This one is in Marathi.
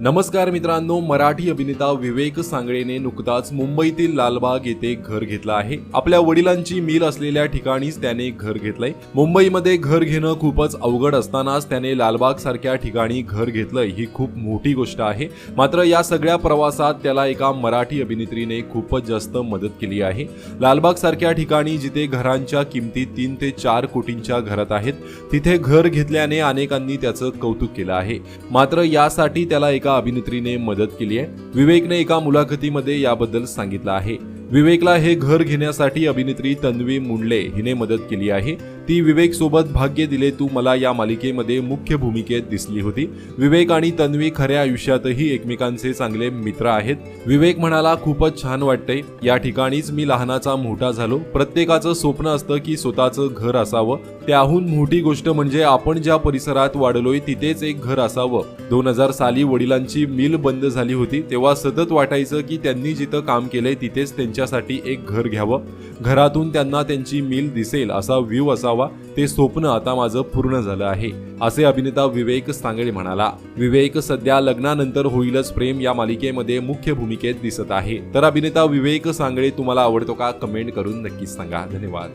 नमस्कार मित्रांनो मराठी अभिनेता विवेक सांगळेने नुकताच मुंबईतील लालबाग येथे घर घेतलं आहे. आपल्या वडिलांची मिल असलेल्या ठिकाणीच त्याने घर घेतलंय. मुंबईमध्ये घर घेणं खूपच अवघड असतानाच त्याने लालबाग सारख्या ठिकाणी घर घेतलंय ही खूप मोठी गोष्ट आहे. मात्र या सगळ्या प्रवासात त्याला एका मराठी अभिनेत्रीने खूपच जास्त मदत केली आहे. लालबाग सारख्या ठिकाणी जिथे घरांच्या किमती तीन ते चार कोटींच्या घरात आहेत तिथे घर घेतल्याने अनेकांनी त्याचं कौतुक केलं आहे. मात्र यासाठी त्याला एका अभिनेत्रीने मदत केली आहे. विवेकने एका मुलाखतीमध्ये याबद्दल सांगितलं आहे. विवेकला हे घर घेण्यासाठी अभिनेत्री तन्वी मुंडले हिने मदत केली आहे. ती विवेक सोबत भाग्य दिले तू मला या मालिकेमध्ये मुख्य भूमिकेत दिसली होती. विवेक आणि तन्वी खऱ्या आयुष्यातही एकमेकांचे चांगले मित्र आहेत. विवेक म्हणाला खूपच छान वाटतंय. या ठिकाणीच मी लहानाचा मोठा झालो. प्रत्येकाचं स्वप्न असतं की स्वतःचं घर असावं. त्याहून मोठी गोष्ट म्हणजे आपण ज्या परिसरात वाढलोय तिथेच एक घर असावं. दोन हजार साली वडिलांची मिल बंद झाली होती. तेव्हा सतत वाटायचं की त्यांनी जिथं काम केलंय तिथेच त्यांच्यासाठी एक घर घ्यावं. घरातून त्यांना त्यांची मिल दिसेल असा व्ह्यू असावा. ते स्वप्न आता माझं पूर्ण झालं आहे असे अभिनेता विवेक सांगळे म्हणाला. विवेक सध्या लग्नानंतर होईलच प्रेम या मालिकेमध्ये मुख्य भूमिकेत दिसत आहे. तर अभिनेता विवेक सांगळे तुम्हाला आवडतो का? कमेंट करून नक्कीच सांगा. धन्यवाद.